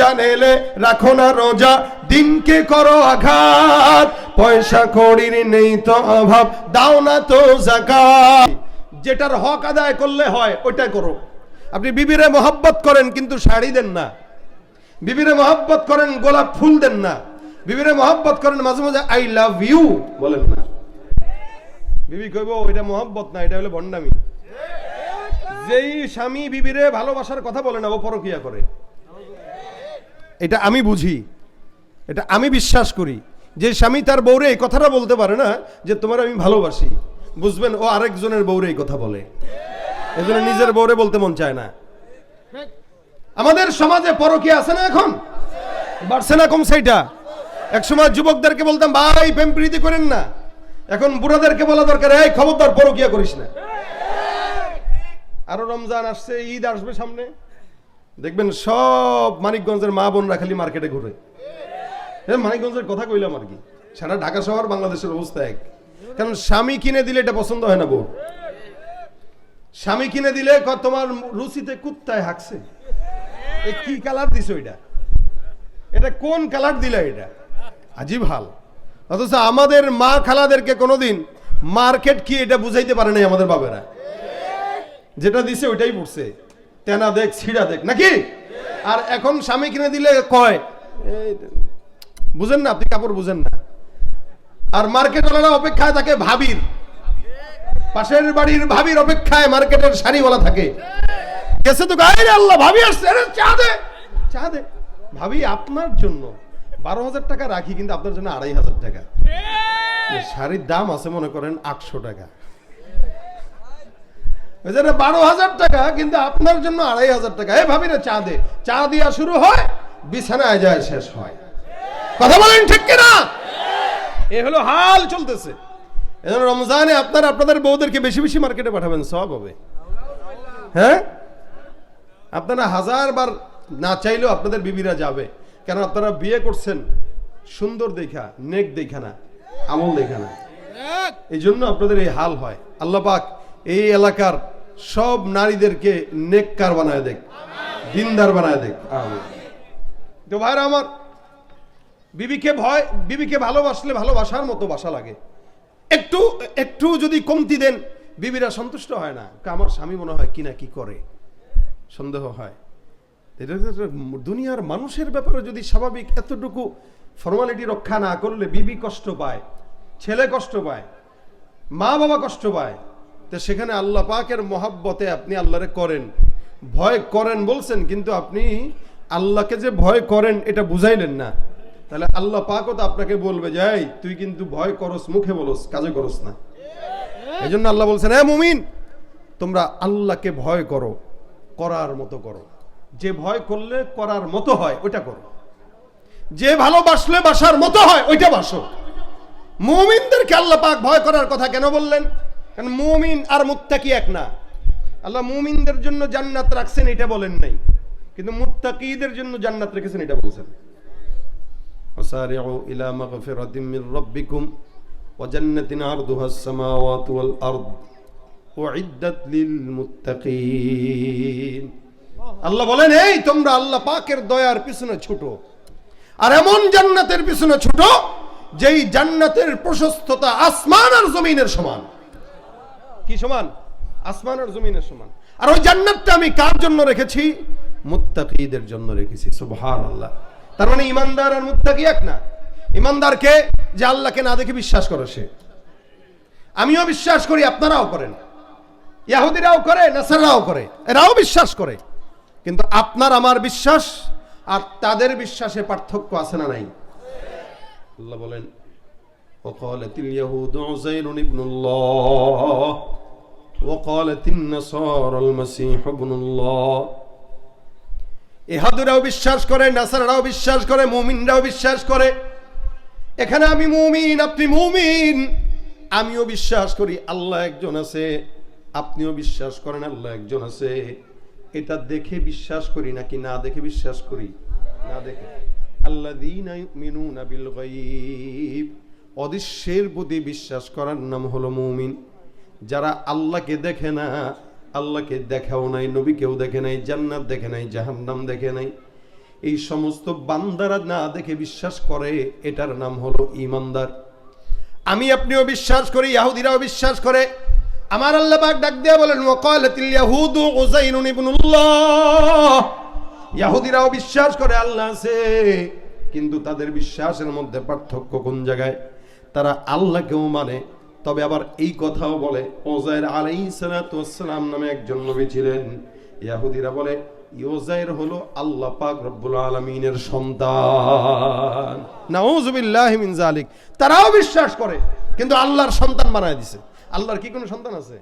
জানেলে রাখো না রোজা, দিনকে করো আঘাত। পয়সা নেই তো অভাব, দাও না তো জাকাত। যেটার হক আদায় করলে হয়, ওইটা করো। আপনি বিবিরে মোহাব্বত করেন, কিন্তু শাড়ি দেন না। বিবিরে মোহাব্বত করেন, গোলাপ ফুল দেন না। বিবিরে মোহাব্বত করেন, মাঝে মাঝে আই লাভ ইউ বলেন না। বিবি কইব এটা না, এটা হলো ভণ্ডামি। যেই স্বামী বিবিরে ভালোবাসার কথা বলে না, ও পরকিয়া করে। এটা আমি বুঝি। এটা আমি বিশ্বাস করি। যে স্বামী তার বউরে এই কথাটা বলতে পারে না, যে তোমার আমি ভালোবাসি। বুঝবেন, ও আরেকজনের বউরে এই কথা বলে। এজন্য নিজের বউরে বলতে মন চায় না। আমাদের সমাজে পরকিয়া আছে না এখন? বাড়ছে না কমছে এটা একসময় যুবকদেরকে বলতাম, ভাই, প্রেম প্রীতি করেন না। এখন বুড়াদেরকে বলা দরকার, এই খবরদার, পরকিয়া করিস না। আরও রমজান আসছে, ঈদ আসবে সামনে। দেখবেন সব মানিকগঞ্জের মা বোনরা খালি মার্কেটে ঘুরে। হ্যাঁ মানিকগঞ্জের কথা কইলাম আর কি। সারা ঢাকা শহর বাংলাদেশের অবস্থা এক। কারণ স্বামী কিনে দিলে এটা পছন্দ হয় না বউ স্বামী কিনে দিলে তোমার রুচিতে কুত্তায় হাঁকছে। কি কালার দিছ এটা এটা কোন কালার দিলা এটা? আজীব হাল। অথচ আমাদের মা খালাদেরকে কোনোদিন মার্কেট কি এটা বুঝাইতে পারে নাই আমাদের বাবেরা যেটা দিছে ওইটাই পড়ছে তেনা দেখ, ছিড়া দেখ, নাকি? আর এখন স্বামী কিনে দিলে কয়? বুঝেন না, আপনি কাপড় বুঝেন না। আর মার্কেটওয়ালারা অপেক্ষায় থাকে ভাবির। পাশের বাড়ির ভাবির অপেক্ষায় মার্কেটের শাড়িওয়ালা থাকে। গেছে তো গায়ে আল্লাহ, ভাবি আসছে চা দে চা দে। ভাবি, আপনার জন্য বারো হাজার টাকা রাখি, কিন্তু আপনার জন্য আড়াই হাজার টাকা। শাড়ির দাম আছে, মনে করেন, আটশো টাকা। ওই যে বারো হাজার টাকা কিন্তু আপনার জন্য আড়াই হাজার টাকা। এ ভাবি না চা দে চা দিয়া শুরু হয় বিছানায় যায় শেষ হয়। কথা বলেন ঠিক কিনা? এ হলো হাল চলতেছে। এজন্য রমজানে আপনারা আপনাদের বউদেরকে বেশি বেশি মার্কেটে পাঠাবেন সব হবে। হ্যাঁ? আপনারা হাজার বার না চাইলেও আপনাদের বিবিরা যাবে। কেন আপনারা বিয়ে করছেন সুন্দর দেখা নেক দেখা না আমল দেখা না। এই জন্য আপনাদের এই হাল হয়। আল্লাহ পাক এই এলাকার সব নারীদেরকে নেককার বানায় দেখ দিনদার বানায় দেখ। তো ভাইরা আমার বিবিকে ভয় বিবিকে ভালোবাসলে ভালোবাসার মতো বাসা লাগে। একটু একটু যদি কমতি দেন বিবিরা সন্তুষ্ট হয় না। আমার স্বামী মনে হয় কি না কি করে? সন্দেহ হয়। এটা দুনিয়ার মানুষের ব্যাপারে যদি স্বাভাবিক এতটুকু ফর্মালিটি রক্ষা না করলে বিবি কষ্ট পায় ছেলে কষ্ট পায় মা বাবা কষ্ট পায় তো সেখানে আল্লাহ পাকের মহাব্বতে আপনি আল্লাহরে করেন। ভয় করেন বলছেন, কিন্তু আপনি আল্লাহকে যে ভয় করেন, এটা বুঝাইলেন না। তাহলে আল্লাহ পাকও তো আপনাকে বলবে যে, এই, তুই কিন্তু ভয় করস, মুখে বলস, কাজে করস না। এই জন্য আল্লাহ বলছেন হ্যাঁ মুমিন, তোমরা আল্লাহকে ভয় করো, করার মতো করো। যে ভয় করলে করার মতো হয়, ওইটা করো। যে ভালোবাসলে বাসার মতো হয়, ওইটা বাসো। মুমিনদেরকে আল্লাহ পাক ভয় করার কথা কেন বললেন? কারণ মুমিন আর মুত্তাকি এক না আল্লাহ মুমিনদের জন্য জান্নাত রাখছেন এটা বলেন নাই কিন্তু মুত্তাকিদের জন্য জান্নাত রেখেছেন এটা বলছেন وسارعوا إلى مغفرة من ربكم وجنة عرضها السماوات والأرض أعدت للمتقين আল্লাহ বলেন এই তোমরা আল্লাহ পাকের দয়ার পিছনে ছুটো আর এমন জান্নাতের পিছনে ছুটো যেই জান্নাতের প্রশস্ততা আসমান আর জমিনের সমান কি সমান আসমান আর জমিনের সমান আর ওই জান্নাতটা আমি কার জন্য রেখেছি মুত্তাকিদের জন্য রেখেছি সুবহানাল্লাহ তার মানে ইমানদার আর মুত্তাকি এক না ইমানদারকে যে আল্লাহকে না দেখে বিশ্বাস করে সে আমিও বিশ্বাস করি আপনারাও করেন ইয়াহুদিরাও করে নাসারাও করে এরাও বিশ্বাস করে কিন্তু আপনার আমার বিশ্বাস আর তাদের বিশ্বাসে পার্থক্য আছে না নাই আল্লাহ বলেন وقالت اليهود عزير ابن الله وقالت النصارى المسيح ابن الله ইহাদুরাও বিশ্বাস করে নাসারাও বিশ্বাস করে মুমিনরাও বিশ্বাস করে এখানে আমি মুমিন আপনি মুমিন আমিও বিশ্বাস করি আল্লাহ একজন আছে আপনিও বিশ্বাস করেন আল্লাহ একজন আছে এটা দেখে বিশ্বাস করি নাকি না দেখে বিশ্বাস করি না দেখে আল্লাযীনা ইউমিনুনা বিল গায়ব অদৃশ্যের প্রতি বিশ্বাস করার নাম হলো মুমিন যারা আল্লাহকে দেখে না, আল্লাহকে দেখাও নাই, নবীকেও দেখে নাই, জান্নাত দেখে নাই, জাহান্নাম দেখে নাই। এই সমস্ত বান্দারা না দেখে বিশ্বাস করে, এটার নাম হলো ইমানদার আমি আপনিও বিশ্বাস করি, ইয়াহুদিরাও বিশ্বাস করে। আমার আল্লাহ পাক ডাক দিয়া বলেন ওয়াকালাতিল ইয়াহুদু উযাইরুন ইবনুল্লাহ। ইয়াহুদিরাও বিশ্বাস করে, আল্লাহ আছে। কিন্তু তাদের বিশ্বাসের মধ্যে পার্থক্য কোন জায়গায়? তারা আল্লাহকেও মানে তবে আবার এই কথাও বলে, ওজাইর আলাইহিস সালাতু ওয়াসসালাম নামে একজন নবী ছিলেন। ইয়াহুদিরা বলে ইউজাইর হলো আল্লাহ পাক রব্বুল আলামিনের সন্তান। তারাও বিশ্বাস করে, কিন্তু আল্লাহর সন্তান বানায় দিছে। আল্লাহর কি কোনো সন্তান আছে?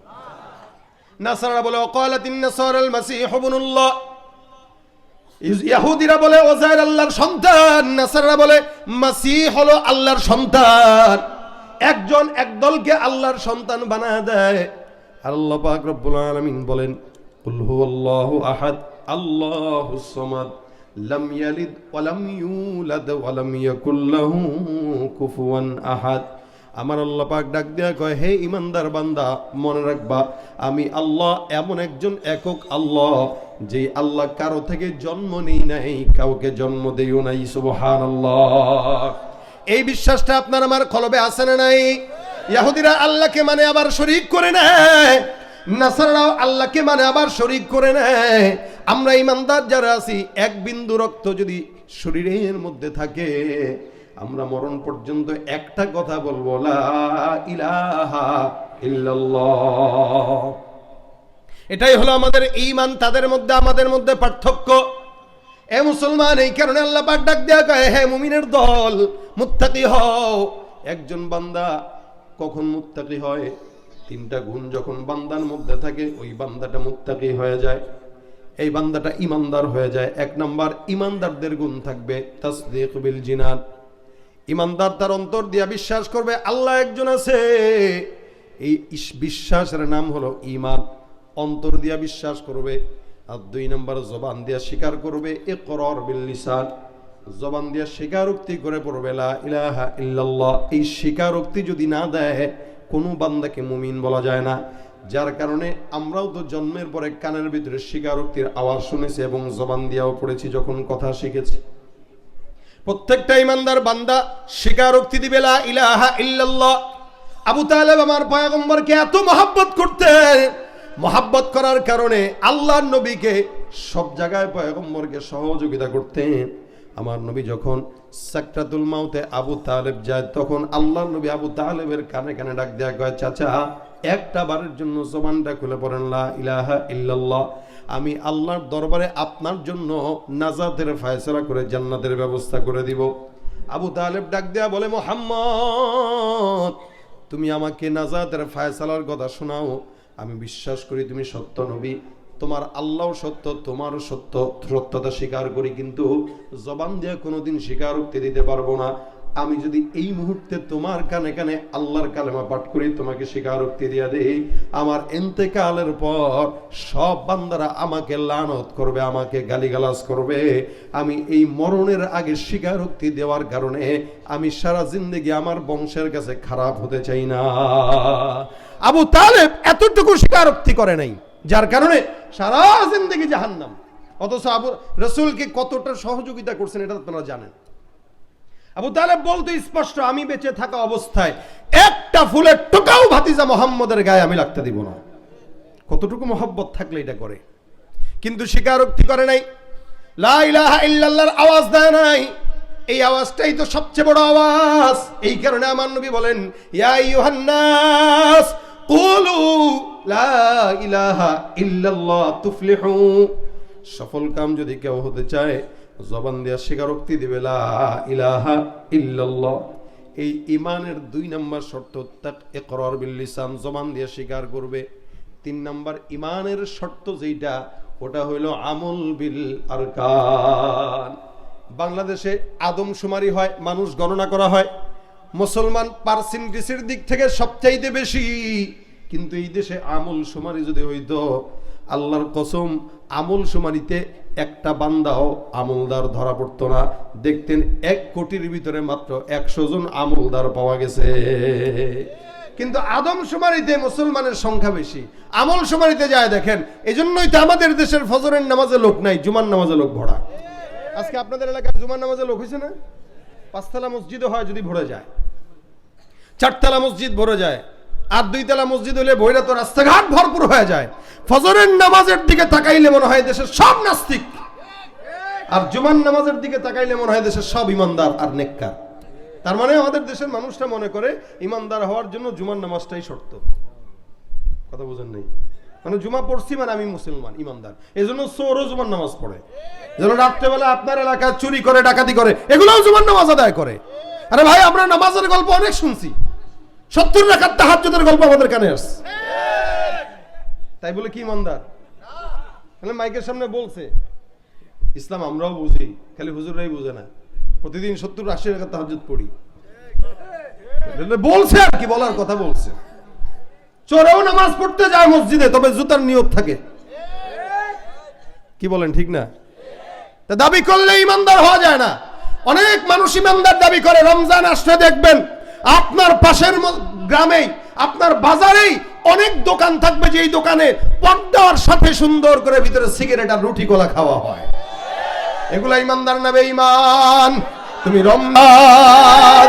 নাসারা বলে ওয়াকালাতিন নাসারাল মাসীহ ইবনুল্লাহ। ইয়াহুদিরা বলে, ওজাইর আল্লাহর সন্তান। নাসারা বলে, মাসিহ হলো আল্লাহর সন্তান। একজন একদলকে আল্লাহর সন্তান বানা দেয়। আর আল্লাহ পাক রব্বুল আলামিন বলেন, কুল আহাদ আল্লাহুস সামাদ, লাম ইয়ালিদ ওয়া লাম ইউলাদ ওয়া লাম ইয়াকুল লাহু কুফুয়ান আহাদ। আমার আল্লাহ পাক ডাক দেয়া কয়, হে ইমানদার বান্দা, মনে রাখবা, আমি আল্লাহ এমন একজন একক আল্লাহ, যে আল্লাহ কারও থেকে জন্ম নেই নাই, কাউকে জন্ম দেইও নাই, সুবহানাল্লাহ। এই বিশ্বাসটা আপনার আমার কলবে আছে না নাই? ইহুদিরা আল্লাহকে মানে আবার শরীক করে নেয়। নাসারাও আল্লাহকে মানে আবার শরীক করে নেয়। আমরা ইমানদার যারা আছি, এক বিন্দু রক্ত যদি শরীরের মধ্যে থাকে, আমরা মরণ পর্যন্ত একটা কথা বলব ইলাহা এটাই হলো আমাদের ঈমান, তাদের মধ্যে, আমাদের মধ্যে পার্থক্য। এ মুসলমান, এই কারণে আল্লাহ পাক ডাক দেয়া কয়, হে মুমিনের দল মুত্তাকি হও। একজন বান্দা কখন মুত্তাকি হয়? তিনটা গুণ যখন বান্দার মধ্যে থাকে, ওই বান্দাটা মুত্তাকি হয়ে যায়। এই বান্দাটা ইমানদার হয়ে যায়। এক নাম্বার, ইমানদারদের গুণ থাকবে তাসদিক বিল জিনাত ইমানদার তার অন্তর দিয়া বিশ্বাস করবে, আল্লাহ একজন আছে। এই বিশ্বাসের নাম হলো ইমান। অন্তর দিয়া বিশ্বাস করবে আর দুই নম্বর, জবান দিয়া স্বীকার করবে এ করর বিল্লিসান জবান দিয়া স্বীকারোক্তি করে পড়বে, লা ইলাহা ইল্লাল্লাহ। এই স্বীকারোক্তি যদি না দেয়, কোনো বান্দাকে মুমিন বলা যায় না। যার কারণে আমরাও তো জন্মের পরে কানের ভিতরে স্বীকারোক্তির আওয়াজ শুনেছি এবং জবান দিয়াও পড়েছি, যখন কথা শিখেছি। প্রত্যেকটা ইমানদার বান্দা স্বীকারোক্তি দিবে, লা ইলাহা ইল্লাল্লাহ। আবু তালেব আমার পয়গম্বরকে এত মহাব্বত করতেন মহাব্বত করার কারণে আল্লাহর নবীকে সব জায়গায় পয়গম্বরকে সহযোগিতা করতেন। আমার নবী যখন সাকরাতুল মাউতে আবু তালেব যায়, তখন আল্লাহর নবী আবু তালেবের কানে কানে ডাক দেয়া কয়, চাচা, একটা বারের জন্য জবানটা খুলে পড়েন ইলাহা ইল্লাল্লাহ। আমি আল্লাহর দরবারে আপনার জন্য নাজাতের ফায়সলা করে জান্নাতের ব্যবস্থা করে দিব। আবু তালেব ডাক দেয়া বলে, মোহাম্মদ, তুমি আমাকে নাজাতের ফায়সালার কথা শোনাও। আমি বিশ্বাস করি তুমি সত্য নবী। তোমার আল্লাহ সত্য, তোমারও সত্য, সত্যতা স্বীকার করি, কিন্তু জবান দিয়ে কোনোদিন স্বীকারোক্তি দিতে পারব না। আমি যদি এই মুহূর্তে তোমার কানে কানে আল্লাহর কালেমা পাঠ করি, তোমাকে স্বীকারোক্তি দিয়ে দেই, আমার এন্তেকালের পর সব বান্দারা আমাকে লানত করবে, আমাকে গালিগালাজ করবে। আমি এই মরণের আগে স্বীকারোক্তি দেওয়ার কারণে আমি সারা জিন্দগি আমার বংশের কাছে খারাপ হতে চাই না। আবু তালেব এতটুকু স্বীকারোক্তি করে নাই। যার কারণে সারা জিন্দগি জাহান্নাম। অথচ আবু রসুলকে কতটা সহযোগিতা করছেন এটা আপনারা জানেন। আবু তালেব বলতে স্পষ্ট, আমি বেঁচে থাকা অবস্থায় একটা ফুলের টোকাও ভাতিজা মোহাম্মদের গায়ে আমি লাগতে দিব না। কতটুকু মহব্বত থাকলে এটা করে। কিন্তু স্বীকারোক্তি করে নাই, লা ইলাহা ইল্লাল্লাহর আওয়াজ দেয় নাই। এই আওয়াজটাই তো সবচেয়ে বড় আওয়াজ। এই কারণে আমার নবী বলেন, ইয়া ইউহান্নাস কুলু লা ইলাহা সফল কাম যদি কেউ হতে চায়, জবান দিয়া স্বীকারোক্তি দিবে, লা ইলাহা এই ইমানের দুই নম্বর শর্ত তাক লিসান, জবান দিয়ে স্বীকার করবে। তিন নম্বর ইমানের শর্ত যেটা ওটা হইল আমল বিল আরকান। বাংলাদেশে আদমশুমারি হয়, মানুষ গণনা করা হয়। মুসলমান পার্সেন্টেজের দিক থেকে সবচাইতে বেশি কিন্তু এই দেশে আমল শুমারি যদি হইতো, আল্লাহর কসম, আমল শুমারিতে একটা বান্দাও আমলদার ধরা পড়তো না। দেখতেন এক কোটির ভিতরে মাত্র একশো জন আমলদার পাওয়া গেছে। কিন্তু আদম শুমারিতে মুসলমানের সংখ্যা বেশি। আমল শুমারিতে যায় দেখেন এই জন্যই তো আমাদের দেশের ফজরের নামাজে লোক নাই, জুমার নামাজে লোক ভরা। আজকে আপনাদের এলাকায় জুমার নামাজে লোক হয়েছে না? পাঁচতলা মসজিদও হয় যদি ভরে যায়। চারতলা মসজিদ ভরে যায়। আর দুই দুইতলা মসজিদ হলে তো রাস্তাঘাট ভরপুর হয়ে যায়। ফজরের নামাজের দিকে তাকাইলে মনে হয় দেশের সব নাস্তিক। আর জুমার নামাজের দিকে তাকাইলে মনে হয় দেশের সব ইমানদার আর নেককার। তার মানে আমাদের দেশের মানুষটা মনে করে ইমানদার হওয়ার জন্য জুমার নামাজটাই শর্ত। কথা বোঝেন নেই? মানে জুমা পড়ছি মানে আমি মুসলমান, ইমানদার। এই জন্য চোরও জুমার নামাজ পড়ে। যেন রাত্রেবেলা আপনার এলাকায় চুরি করে, ডাকাতি করে, এগুলোও জুমার নামাজ আদায় করে। আরে ভাই, আমরা নামাজের গল্প অনেক শুনছি। সত্তর রাখার তাহাজ্জুদের গল্প আমাদের কানে আসছে। তাই বলে কি ইমানদার তাহলে মাইকের সামনে বলছে, ইসলাম আমরাও বুঝি, খালি হুজুররাই বুঝে না। প্রতিদিন সত্তর আশি টাকা তাহাজুদ পড়ি। বলছে আর কি, বলার কথা বলছে। চোরেও নামাজ পড়তে যায় মসজিদে, তবে জুতার নিয়ত থাকে। কি বলেন, ঠিক না? তা দাবি করলে ইমানদার হওয়া যায় না। অনেক মানুষ ইমানদার দাবি করে, রমজান আসলে দেখবেন আপনার পাশের গ্রামেই, আপনার বাজারেই অনেক দোকান থাকবে যে এই দোকানে পর্দার সাথে সুন্দর করে ভিতরে সিগারেট আর রুটি কলা খাওয়া হয়। এগুলা ইমানদার নামে ইমান। তুমি রমজান।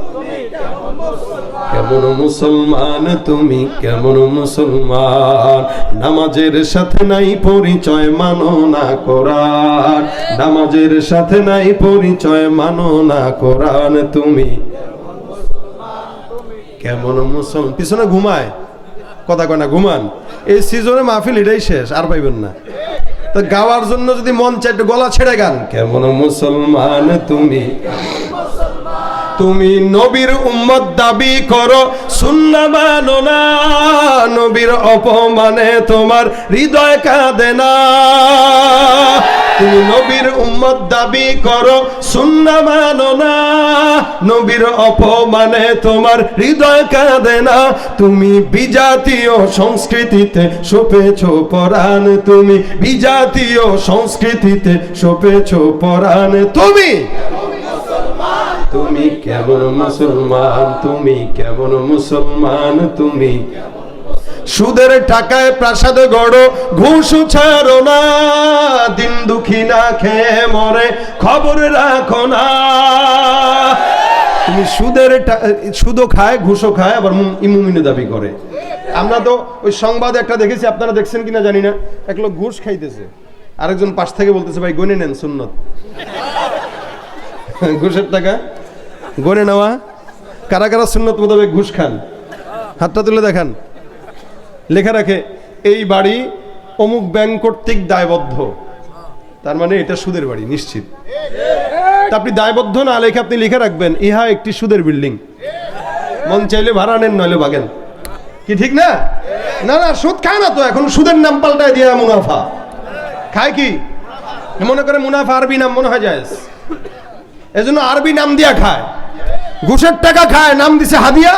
কেমন মুসলমান তুমি? কেমন মুসলমান? নামাজের সাথে নাই পরিচয়, মানো না কোরআন। নামাজের সাথে নাই পরিচয়, মানো না কোরআন তুমি। কেমন মুসলমান? পিছনে ঘুমায়। কথা কয় না, ঘুমান। এই সিজনে মাহফিল এটাই শেষ, আর পাইবেন না। তো গাওয়ার জন্য যদি মন চাই গলা ছেড়ে গান। কেমন মুসলমান তুমি? তুমি নবীর উম্মত দাবি করো, সুন্না মানো না। নবীর অপমানে তোমার হৃদয় কাঁদে না। তুমি নবীর উম্মত দাবি করো, সুন্না মানো না। নবীর অপমানে তোমার হৃদয় কাঁদে না। তুমি বিজাতীয় সংস্কৃতিতে সপেছ পরাণ। তুমি বিজাতীয় সংস্কৃতিতে সপেছ পরাণ। তুমি তুমি কেমন মুসলমান? তুমি কেমন মুসলমান? তুমি সুদের টাকায় প্রাসাদ গড়ো, ঘুষ ছাড়ো না। দিন দুঃখী না খেয়ে মরে, খবর রাখো না। তুমি সুদের সুদও খায়, ঘুষও খায়, আবার ইমুমিনে দাবি করে। আমরা তো ওই সংবাদ একটা দেখেছি, আপনারা দেখছেন কিনা জানি না। এক লোক ঘুষ খাইতেছে। আরেকজন পাশ থেকে বলতেছে, ভাই, গনে নেন সুন্নত। ঘুষের টাকা? গনে নেওয়া। কারা কারা সুন্নত মোতাবেক ঘুষ খান? হাতটা তুলে দেখান। লেখা রাখে, এই বাড়ি অমুক ব্যাংক কর্তৃক দায়বদ্ধ। তার মানে এটা সুদের বাড়ি, নিশ্চিত। আপনি দায়বদ্ধ না লেখে আপনি লিখে রাখবেন, ইহা একটি সুদের বিল্ডিং। মন চাইলে ভাড়া নেন, নইলে বাগেন। কি ঠিক না? না না, সুদ খায় না তো, এখন সুদের নাম পাল্টায় দিয়ে মুনাফা। খায় কি? মনে করে মুনাফা আরবি নাম মনে হয় যায় এজন্য আরবি নাম দিয়া খায়। ঘুষের টাকা খায়, নাম দিছে হাদিয়া,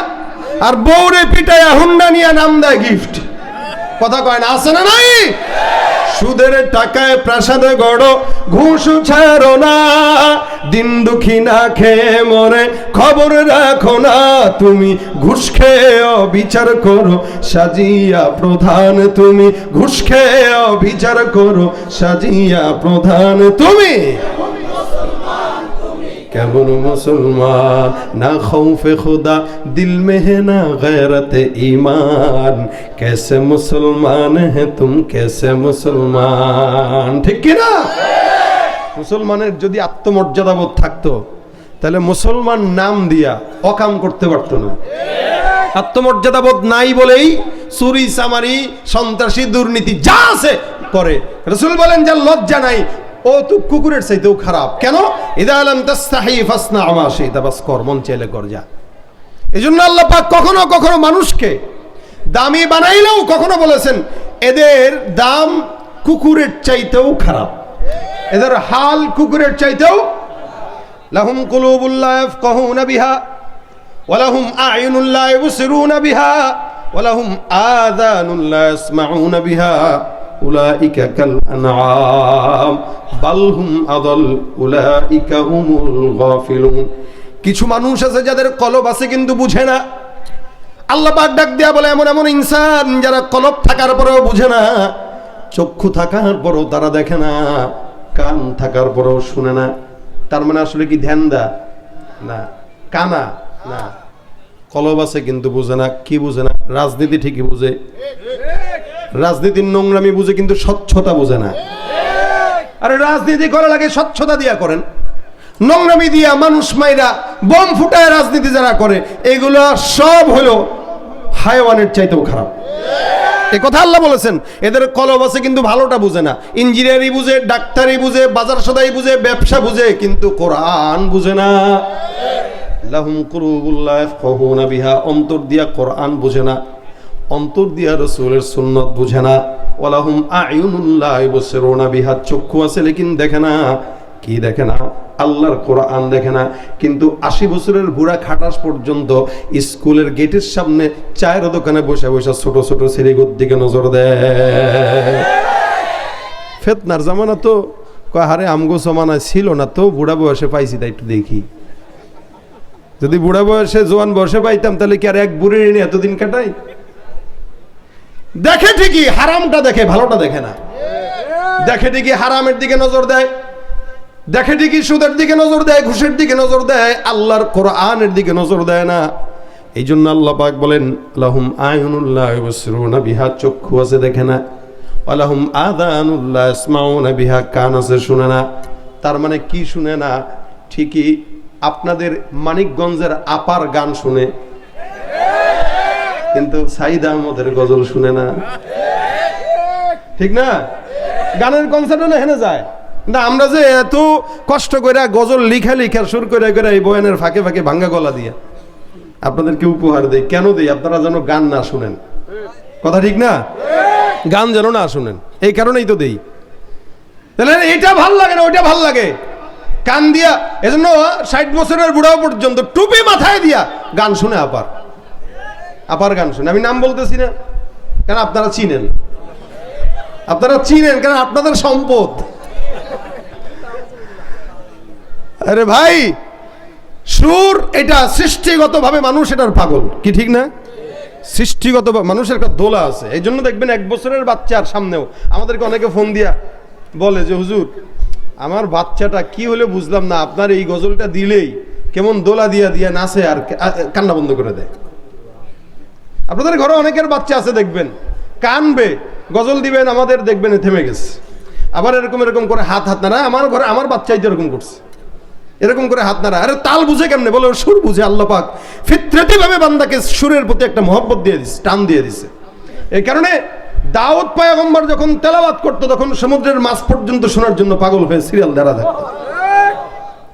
আর বৌরে পিটাইয়া হুন্ডা নিয়ে নাম দেয় গিফট কথা কয় না, আছে না নাই? সুদের টাকায় প্রাসাদে গড়, ঘুষ ছাড়ো না। দিন দুঃখী না খেয়ে মরে, খবর রাখো না। তুমি ঘুষ খেয়ে বিচার করো, সাজিয়া প্রধান তুমি। ঘুষ খেয়ে বিচার করো, সাজিয়া প্রধান তুমি। কেমন মুসলমান না খৌফে খুদা দিল में है ना गैरत ईमान कैसे मुसलमान है तुम कैसे मुसलमान ঠিক কি না মুসলমানের যদি আত্মমর্যাদা বোধ থাকতো তাহলে মুসলমান নাম দিয়া অকাম করতে পারতো না আত্মমর্যাদা বোধ নাই বলেই চুরি চামারি সন্ত্রাসী দুর্নীতি যা আছে করে রসুল বলেন যে লজ্জা নাই ও, তো কুকুরের চাইতেও খারাপ। কেন? ইদা আলম তাস্তাহি ফাসনা আমা সেইটা কর, মন চাইলে কর, যা। এই জন্য আল্লাহ কখনো কখনো মানুষকে দামি বানাইলেও কখনো বলেছেন, এদের দাম কুকুরের চাইতেও খারাপ। এদের হাল কুকুরের চাইতেও লাহুম কুলুবুল্লাহ ইয়াফকাহুনা বিহা ওয়ালাহুম আয়ুনুল্লাহ ইবসিরুনা বিহা ওয়ালাহুম আযানুন লা ইয়াসমাউনা বিহা, উলাইকা কাল আনআম। আদাল কিছু মানুষ আছে যাদের কলব আছে কিন্তু বুঝে না। আল্লাহ পাক ডাক দেয়া বলে, এমন এমন ইনসান যারা কলব থাকার পরেও বুঝে না, চক্ষু থাকার পরেও তারা দেখে না, কান থাকার পরেও শুনে না। তার মানে আসলে কি ধ্যান দা না। কানা? না। কলব আছে কিন্তু বুঝে না। কি বুঝে না? রাজনীতি ঠিকই বুঝে। রাজনীতির নোংরামি বুঝে কিন্তু স্বচ্ছতা বুঝে না। আরে রাজনীতি করা লাগে, স্বচ্ছতা দিয়া করেন। নোংরামি দিয়া মানুষ মাইরা বম ফুটায় রাজনীতি যারা করে, এগুলো সব হলো হায়ওয়ানের চাইতেও খারাপ। এ কথা আল্লাহ বলেছেন, এদের কলব আছে কিন্তু ভালোটা বুঝে না। ইঞ্জিনিয়ারিং বুঝে ডাক্তারি বুঝে, বাজার সদাই বুঝে, ব্যবসা বুঝে, কিন্তু কোরআন বুঝে না। লাহুম কুরুবুল্লাহ বিহা, অন্তর দিয়া কোরআন বুঝে না। অন্তর দিয়া রসুলের সুন্নত বুঝে না। ওয়ালাহুম আয়ুনুল্লাহ ইবসিরুনা বিহা। চক্ষু আছে লেকিন দেখে না। কি দেখে না? আল্লাহর কোরআন দেখে না। কিন্তু আশি বছরের বুড়া খাটাস পর্যন্ত স্কুলের গেটের সামনে চায়ের দোকানে বসে বসে ছোট ছোট ছেলেগুর দিকে নজর দেয়। ফেতনার জামানা তো হারে আমগো জমানায় ছিল না তো, বুড়া বয়সে পাইছি তাই একটু দেখি। যদি বুড়া বয়সে জোয়ান বয়সে পাইতাম, তাহলে কি আর এক বুড়ি এনে এতদিন কাটাই? দেখে ঠিকই, হারামটা দেখে, ভালোটা দেখে না। দেখে ঠিকই হারামের দিকে নজর দেয়, দেখে ঠিকই সুদের দিকে নজর দেয়, ঘুষের দিকে নজর দেয়, আল্লাহর কোরআনের দিকে নজর দেয় না। এই জন্য আল্লাহ পাক বলেন, লাহুম আয়ুনুল্লাহ বিহা চক্ষু আছে দেখে না। আলাহুম আদানুল্লাহ ইসমাউনা বিহা কান আছে শুনে না। তার মানে কি শুনে না? ঠিকই আপনাদের মানিকগঞ্জের আপার গান শুনে কিন্তু সাইদ আহমদের গজল শুনে না। ঠিক না? গানের কনসার্টও না হেনে যায়। না আমরা যে এত কষ্ট করে গজল লিখা লিখা সুর করে করে এই বয়ানের ফাঁকে ফাঁকে ভাঙ্গা গলা দিয়ে আপনাদেরকে উপহার দেই? কেন দেই? আপনারা যেন গান না শুনেন। কথা ঠিক না? গান যেন না শুনেন। এই কারণেই তো দেই। তাহলে এটা ভালো লাগে না, ওইটা ভালো লাগে। কান দিয়া, এজন্য ষাট বছরের বুড়াও পর্যন্ত টুপি মাথায় দিয়া গান শুনে আপার। আপার গান শুনে আমি নাম বলতেছি না কেন আপনারা চিনেন। আপনারা চিনেন কেন আপনাদের সম্পদ। আরে ভাই, সুর এটা সৃষ্টিগতভাবে মানুষ এটার পাগল, কি ঠিক না? সৃষ্টিগত মানুষের একটা দোলা আছে। এই জন্য দেখবেন এক বছরের বাচ্চার সামনেও। আমাদেরকে অনেকে ফোন দিয়া বলে যে, হুজুর, আমার বাচ্চাটা কি হলে বুঝলাম না। আপনার এই গজলটা দিলেই কেমন দোলা দিয়া দিয়া নাচে আর কান্না বন্ধ করে দেয়। আপনাদের ঘরে অনেকের বাচ্চা আছে, দেখবেন। কানবে, গজল দিবেন, আমাদের দেখবেন থেমে গেছে। আবার এরকম এরকম করে হাত হাত নাড়া, আমার ঘরে, আমার বাচ্চাই তো এরকম করছে। এরকম করে হাত নাড়া। আরে তাল বুঝে কেমনে? বলে সুর বুঝে, আল্লাহ পাক। ফিতরাতি ভাবে বান্দাকে সুরের প্রতি একটা মহব্বত দিয়ে দিছে, টান দিয়ে দিছে। এই কারণে দাউদ পায়গম্বর যখন তেলাওয়াত করতো, তখন সমুদ্রের মাছ পর্যন্ত শোনার জন্য পাগল হয়ে সিরিয়াল দ্বারা থাকতো।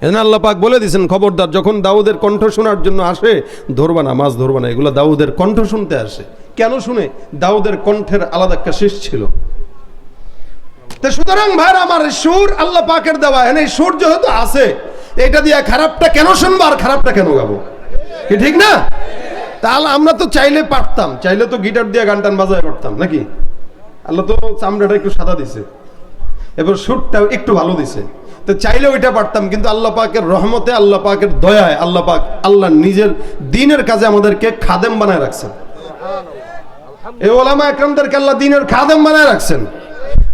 এজন্য আল্লাহ পাক বলে দিয়েছেন, খবরদার, যখন দাউদের কণ্ঠ শোনার জন্য আসে, ধরবা না, মাছ ধরবা না, এগুলো দাউদের কণ্ঠ শুনতে আসে। কেন শুনে? দাউদের কণ্ঠের আলাদা একটা শেষ ছিল। সুতরাং ভাই আমার সুর আল্লাহ পাকের দেওয়া এই সুর যেহেতু আছে, এটা দিয়ে খারাপটা কেন শুনব আর খারাপটা কেন গাবো? কি ঠিক না? তাহলে আমরা তো চাইলে পারতাম, চাইলে তো গিটার দিয়ে গান টান বাজায় পারতাম নাকি? আল্লাহ তো চামড়াটা একটু সাদা দিছে, এবার সুরটাও একটু ভালো দিছে। তো চাইলে ওইটা পারতাম কিন্তু আল্লাহ পাকের রহমতে আল্লাহ পাকের দয়ায় আল্লাহ পাক আল্লাহ নিজের দিনের কাজে আমাদেরকে খাদেম বানায় রাখছেন। এই ওলামা একরামদেরকে আল্লাহ দিনের খাদেম বানায় রাখছেন।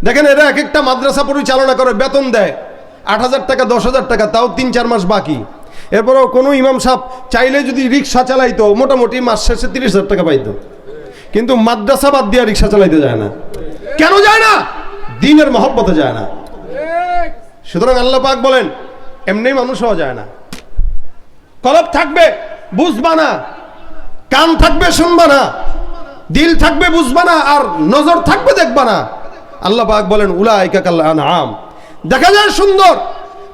দেখেন এরা এক একটা মাদ্রাসা পরিচালনা করে বেতন দেয় আট হাজার টাকা দশ হাজার টাকা তাও তিন চার মাস বাকি। এরপরেও কোনো ইমাম সাহেব চাইলে যদি রিক্সা চালাইতো মোটামুটি মাস শেষে তিরিশ হাজার টাকা পাইতো। কিন্তু মাদ্রাসা বাদ দিয়ে রিক্সা চালাইতে যায় না। কেন যায় না? দিনের মহব্বতে যায় না। সুতরাং আল্লাহ পাক বলেন, এমনি মানুষ হওয়া যায় না। কলব থাকবে, বুঝবা না। কান থাকবে, শুনবা না। দিল থাকবে, বুঝবা না। আর নজর থাকবে, দেখবা না। আল্লাহ পাক বলেন উলা আম দেখা যায় সুন্দর,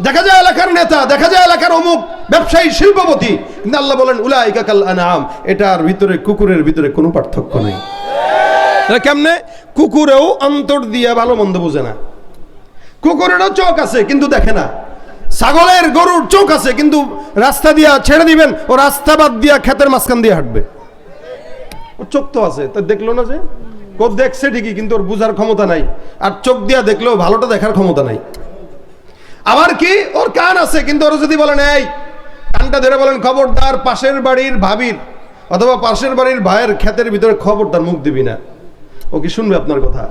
দেখা যায় এলাকার নেতা, দেখা যায় এলাকার অমুক ব্যবসায়ী, শিল্পপতি। কিন্তু আল্লাহ বলেন উলা ইকাকাল আনাম এটার ভিতরে, কুকুরের ভিতরে কোনো পার্থক্য নেই। কেমনে? কুকুরেও অন্তর দিয়ে ভালো মন্দ বোঝে না। কুকুরেরও চোখ আছে, কিন্তু দেখে না। ছাগলের গরুর চোখ আছে, কিন্তু রাস্তা দিয়া ছেড়ে দিবেন, ও রাস্তা বাদ দিয়া ক্ষেতের মাঝখান দিয়ে হাঁটবে। ওর চোখ তো আছে, তা দেখল না যে? ও দেখছে ঠিকই, কিন্তু ওর বুঝার ক্ষমতা নাই। আর চোখ দিয়া দেখলেও ভালোটা দেখার ক্ষমতা নাই। আবার কি? ওর কান আছে, কিন্তু ওরা যদি বলেন, এই, কানটা ধরে বলেন, খবরদার, পাশের বাড়ির ভাবির, অথবা পাশের বাড়ির ভাইয়ের ক্ষেতের ভিতরে খবরদার মুখ দিবি না। ও কি শুনবে আপনার কথা?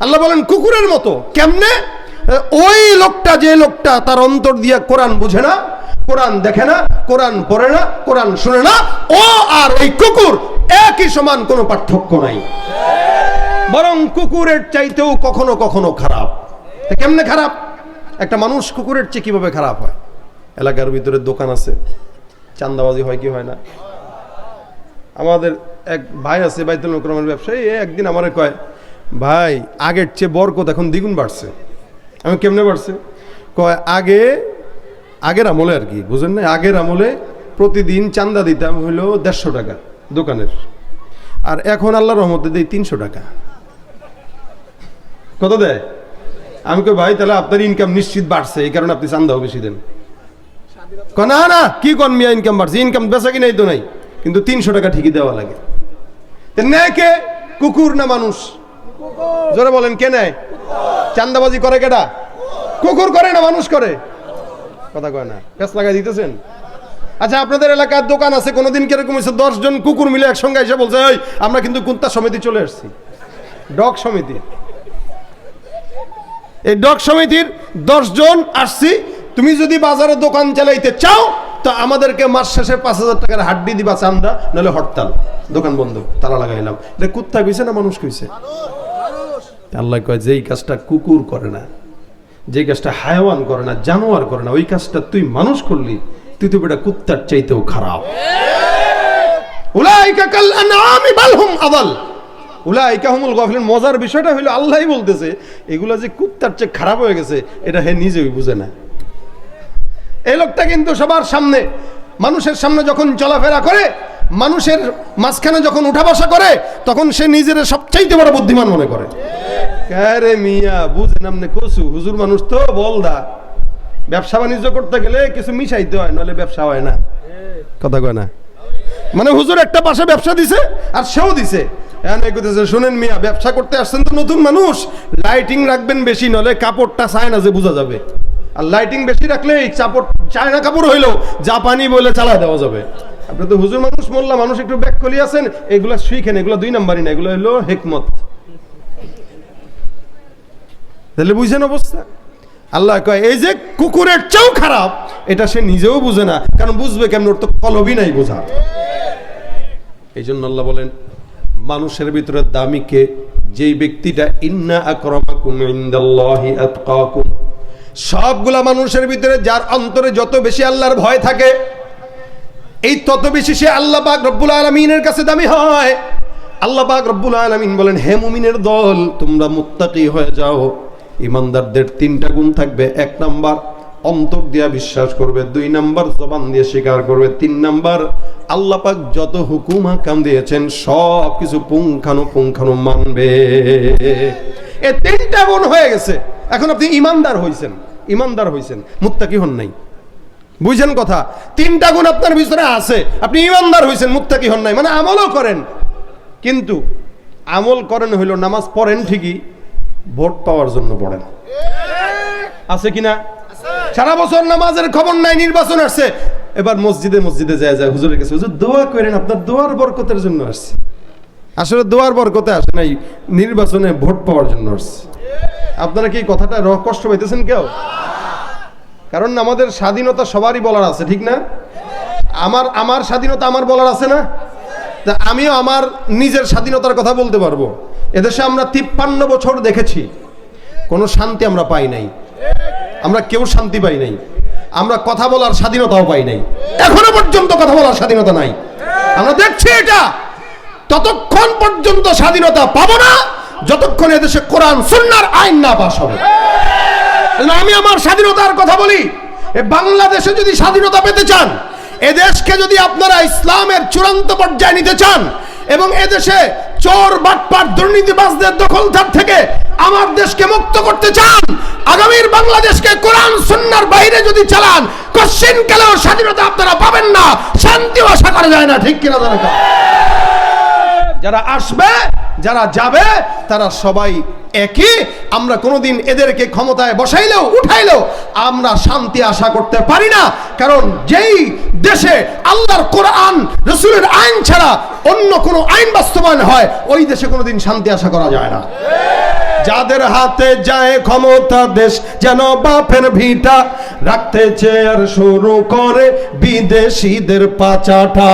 আল্লাহ বলেন, কুকুরের মতো, কেমনে? ওই লোকটা, যে লোকটা তার অন্তর দিয়া না দেখে না পড়ে না না, ও আর ওই কুকুর একই সমান কোনো পার্থক্য নাই। বরং কুকুরের চাইতেও কখনো কখনো খারাপ। কেমনে খারাপ? একটা মানুষ কুকুরের চেয়ে কীভাবে খারাপ হয়? এলাকার ভিতরে দোকান আছে। চান্দাবাজি হয় কি হয় না? আমাদের এক ভাই আছে বাইতুল মোকরমের ব্যবসায়ী একদিন আমার কয়, ভাই, আগের চেয়ে বরকত এখন দ্বিগুণ বাড়ছে। আমি কেমনে বাড়ছে? কয়, আগে, আগের আমলে আর কি, বুঝেন না আগের আমলে প্রতিদিন চান্দা দিতাম হইল দেড়শো টাকা দোকানের। আর এখন আল্লাহ রহমতে দেই তিনশো টাকা। কত দেয়? আমি কই, ভাই, তাহলে আপনার ইনকাম নিশ্চিত বাড়ছে, এই কারণে আপনি চান্দাও বেশি দেন। না না, কি কন মিয়া ইনকাম বাড়ছে? ইনকাম বেচা কি নাই তো নাই, কিন্তু তিনশো টাকা ঠিকই দেওয়া লাগে। তা নেয় কে? কুকুর না মানুষ? জোরে বলেন, কে নেয়? চান্দাবাজি করে কেডা? কুকুর করে না মানুষ করে? কথা কয় না। পেঁচ লাগাই দিতেছেন? আচ্ছা আপনাদের এলাকার দোকান আছে, কোনোদিন কীরকম হয়েছে? দশজন কুকুর মিলে একসঙ্গে এসে বলছে ওই আমরা কিন্তু কুত্তা সমিতি চলে আসছি ডগ সমিতি। এই ডগ সমিতির দশজন আসছি, তুমি যদি বাজারে দোকান চালাইতে চাও তো আমাদেরকে মাস শেষে পাঁচ হাজার টাকার হাড্ডি দিবা চান্দা নাহলে হরতাল। দোকান বন্ধ, তালা লাগাইলাম এটা কুত্তা কইছে না মানুষ কইছে? আল্লাহ কয়, যেই কাজটা কুকুর করে না যে কাজটা হায়ওয়ান করে না, জানোয়ার করে না, ওই কাজটা তুই মানুষ করলি, তুই তো বেটা কুত্তার চাইতেও খারাপ। মজার বিষয়টা হলো আল্লাহই বলতেছে, এগুলা যে কুত্তার চেয়ে খারাপ হয়ে গেছে, এটা হে নিজেই বুঝে না। এই লোকটা কিন্তু সবার সামনে, মানুষের সামনে যখন চলাফেরা করে, মানুষের মাঝখানে যখন উঠা বসা করে, তখন সে নিজের সবচাইতে বড় বুদ্ধিমান মনে করে। আরে মিয়া বুঝেন আপনি কসু, হুজুর মানুষ তো বলদা। ব্যবসা বাণিজ্য করতে গেলে কিছু মিশাইতে হয় নাহলে ব্যবসা হয় না। কথা কয় না? মানে হুজুর একটা পাশে ব্যবসা দিছে, আর সেও দিছে। শোনেন মিয়া, ব্যবসা করতে আসছেন তো নতুন মানুষ, লাইটিং রাখবেন বেশি নলে কাপড়টা চায় না যে বোঝা যাবে। আর লাইটিং বেশি রাখলে এই চাপড় চায়না কাপড় হইল, জাপানি বলে চালা দেওয়া যাবে। আপনি তো হুজুর মানুষ, মোল্লা মানুষ, একটু ব্যাক কলি আছেন, এগুলা শিখেন, এগুলো দুই নাম্বারই না, এগুলো হলো হেকমত। তাহলে বুঝেন অবস্থা? আল্লাহ কয়, এই যে কুকুরের চেয়েও খারাপ, এটা সে নিজেও বুঝে না, কারণ বুঝবে কেমন, ওর তো কলবই নাই বোঝা। এই জন্য আল্লাহ বলেন, মানুষের ভিতরে দামি কে? যেই ব্যক্তিটা, ইন্না আকরামাকুম ইনদাল্লাহি আতকাকুম। সবগুলা মানুষের ভিতরে যার অন্তরে যত বেশি আল্লাহর ভয় থাকে, এই তত বেশি সে আল্লাহ পাক রব্বুল আলমিনের কাছে দামি হয়। আল্লাহ পাক রব্বুল আলমিন বলেন, হে মুমিনের দল, তোমরা মুত্তাকি হয়ে যাও। ইমানদারদের তিনটা গুণ থাকবে। এক নাম্বার, অন্তর দিয়া বিশ্বাস করবে। দুই নাম্বার, জবান দিয়ে স্বীকার করবে। তিন নাম্বার, আল্লাহ পাক যত হুকুম হাকাম দিয়েছেন সব কিছু পুঙ্খানু পুঙ্খানু মানবে। এ তিনটা গুণ হয়ে গেছে। এখন আপনি ইমানদার হইছেন ইমানদার হইছেন, মুত্তাকি হন নাই। বুঝছেন কথা? তিনটা গুণ আপনার ভিতরে আছে। আপনি ইমানদার হয়েছেন মুত্তাকি হন নাই মানে আমলও করেন। কিন্তু আমল করেন হইল নামাজ পড়েন ঠিকই, ভোট পাওয়ার জন্য পড়েন। আছে কিনা সারা বছর নামাজের খবর নাই, নির্বাচন আসছে। এবার মসজিদে মসজিদে যায় যায়, হুজুরের কাছে, হুজুর, দোয়া করেন, আপনার দোয়ার বরকতের জন্য আসছে। আসলে দোয়ার বরকতে আসে নাই, নির্বাচনে ভোট পাওয়ার জন্য আসছে। আপনারা কি কথাটা র- কষ্ট পাইতেছেন কেউ? কারণ আমাদের স্বাধীনতা সবারই বলার আছে, ঠিক না? আমার আমার স্বাধীনতা আমার বলার আছে না? তা আমিও আমার নিজের স্বাধীনতার কথা বলতে পারব। এদেশে আমরা তিপ্পান্ন বছর দেখেছি, কোনো শান্তি আমরা পাই নাই। আমরা কেউ শান্তি পাই নাই। আমরা কথা বলার স্বাধীনতাও পাই নাই। এখনও পর্যন্ত কথা বলার স্বাধীনতা নাই। আমরা দেখছি এটা। ততক্ষণ পর্যন্ত স্বাধীনতা পাবো না। যতক্ষণ এদেশে কোরআন, সুন্নার আইন না পাস হবে। আমি আমার স্বাধীনতার কথা বলি। বাংলাদেশে যদি স্বাধীনতা পেতে চান এদেশকে যদি আপনারা ইসলামের চূড়ান্ত পর্যায়ে নিতে চান, এবং এদেশে চোর বাটপার দুর্নীতিবাজদের দখলদার থেকে আমার দেশকে মুক্ত করতে চান, আগামীর বাংলাদেশকে কোরআন, সুন্নার বাইরে যদি চালান, কোশ্চিন কালেও স্বাধীনতা আপনারা পাবেন না, শান্তিও আশা করা যায় না, ঠিক কিনা যারা আসবে যারা যাবে, তারা সবাই একই। আমরা কোনোদিন এদেরকে ক্ষমতায় বসাইলেও, উঠাইলেও আমরা শান্তি আশা করতে পারি না। কারণ যেই দেশে আল্লাহর কোরআন, রসুলের আইন ছাড়া অন্য কোনো আইন বাস্তবায়ন হয়, ওই দেশে কোনোদিন শান্তি আশা করা যায় না। যাদের হাতে যায় ক্ষমতা দেশ, যেন বাপের ভিটা রাখতে চেয়ার শুরু করে বিদেশিদের পাচাটা।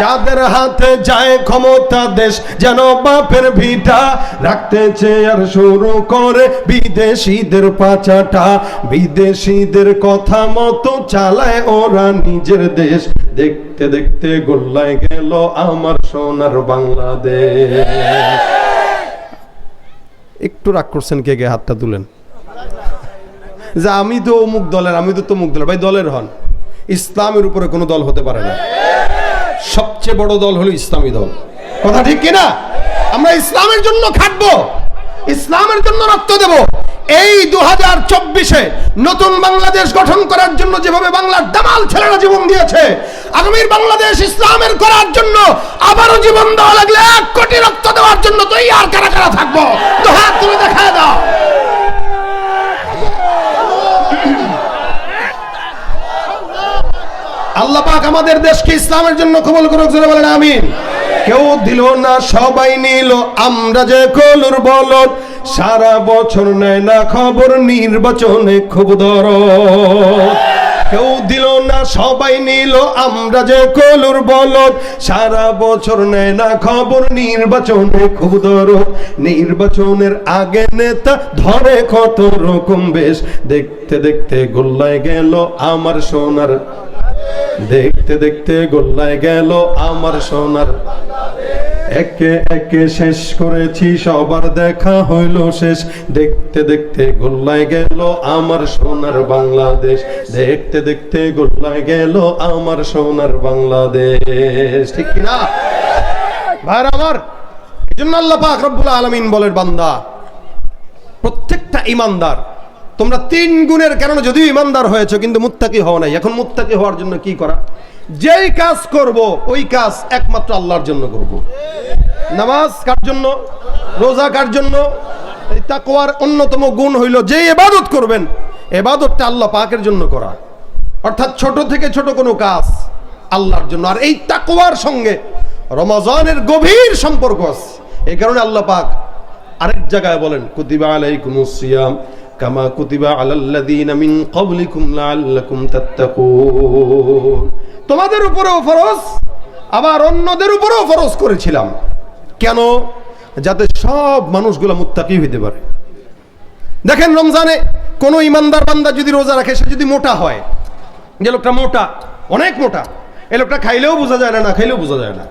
যাদের হাতে যায় ক্ষমতা দেশ, যেন বাপের ভিটা রাখতে চেয়ার শুরু করে বিদেশিদের পাচাটা। বিদেশিদের কথা মতো চালায় ওরা নিজের দেশ। দেখতে দেখতে গোল্লায় গেল আমার সোনার বাংলাদেশ। একটু রাগ করছেন কে কে হাতটা তুলেন। যে আমি তো অমুক দলের, আমি তো তমুক দলের, ভাই দলের হন। ইসলামের উপরে কোনো দল হতে পারে না। সবচেয়ে বড় দল হলো ইসলামী দল। কথা ঠিক কিনা? আমরা ইসলামের জন্য খাটবো, ইসলামের জন্য রক্ত দেব। এই দু হাজার চব্বিশে নতুন বাংলাদেশ গঠন করার জন্য যেভাবে বাংলার দামাল ছেলেরা জীবন দিয়েছে, আগামীর বাংলাদেশ ইসলামের করার জন্য আবারও জীবন দেওয়া লাগলে এক কোটি রক্ত দেওয়ার জন্য তুই আর কারা কারা থাকব? তো হাত তুলে দেখায় দাও। আল্লাহ পাক আমাদের দেশকে ইসলামের জন্য কবল করুক, জোরে বলেন আমিন। কেউ দিল না, সবাই নিল, আমরা যে কলুর বলদ, সারা বছর নেয় না খবর, নির্বাচনে খুব দর কেউ দিল না, সবাই নিল, আমরা যে কলুর বলদ, সারা বছর নেয় না খবর, নির্বাচনে খুব দর নির্বাচনের আগে নেতা ধরে কত রকম বেশ, দেখতে দেখতে গোল্লায় গেল আমার সোনার দেখতে দেখতে গোল্লায় গেল আমার সোনার। একে একে শেষ করেছি, সবার দেখা হইল শেষ। দেখতে দেখতে গোল্লায় গেল আমার সোনার বাংলাদেশ। দেখতে দেখতে গোল্লায় গেল আমার সোনার বাংলাদেশ। ঠিক কিনা ভাইর আমার জন্য আল্লাহ পাক আলামিন বলের বান্দা, প্রত্যেকটা ইমানদার তোমরা তিন গুণের কারণে যদিও ইমানদার হয়েছে, কিন্তু মুত্তাকি হওয়া নাই। এখন মুত্তাকি হওয়ার জন্য কি করা? যেই কাজ করব, ওই কাজ একমাত্র আল্লাহর জন্য করব। নামাজ কার জন্য? রোজা কার জন্য? তাকওয়ার অন্যতম গুণ হইল যে এবাদত করবেন এবাদতটা আল্লাহ পাকের জন্য করা। অর্থাৎ ছোট থেকে ছোট কোনো কাজ আল্লাহর জন্য। আর এই তাকওয়ার সঙ্গে রমজানের গভীর সম্পর্ক আছে। এই কারণে আল্লাহ পাক আরেক জায়গায় বলেন, কুতিবা আলাইকুমুস সিয়াম। কামা কুতিবা আলাল্লাযীনা মিন ক্বাবলিকুম লাআল্লাকুম তাত্তাকুন। তোমাদের উপরেও ফরজ, আবার অন্যদের উপরেও ফরজ করেছিলাম। কেন? যাতে সব মানুষগুলো মুত্তাকি হইতে পারে। দেখেন রমজানে কোনো ইমানদার বান্দা যদি রোজা রাখে, সে যদি মোটা হয়, যে লোকটা মোটা, অনেক মোটা, এই লোকটা খাইলেও বোঝা যায় না না খাইলেও বোঝা যায় না।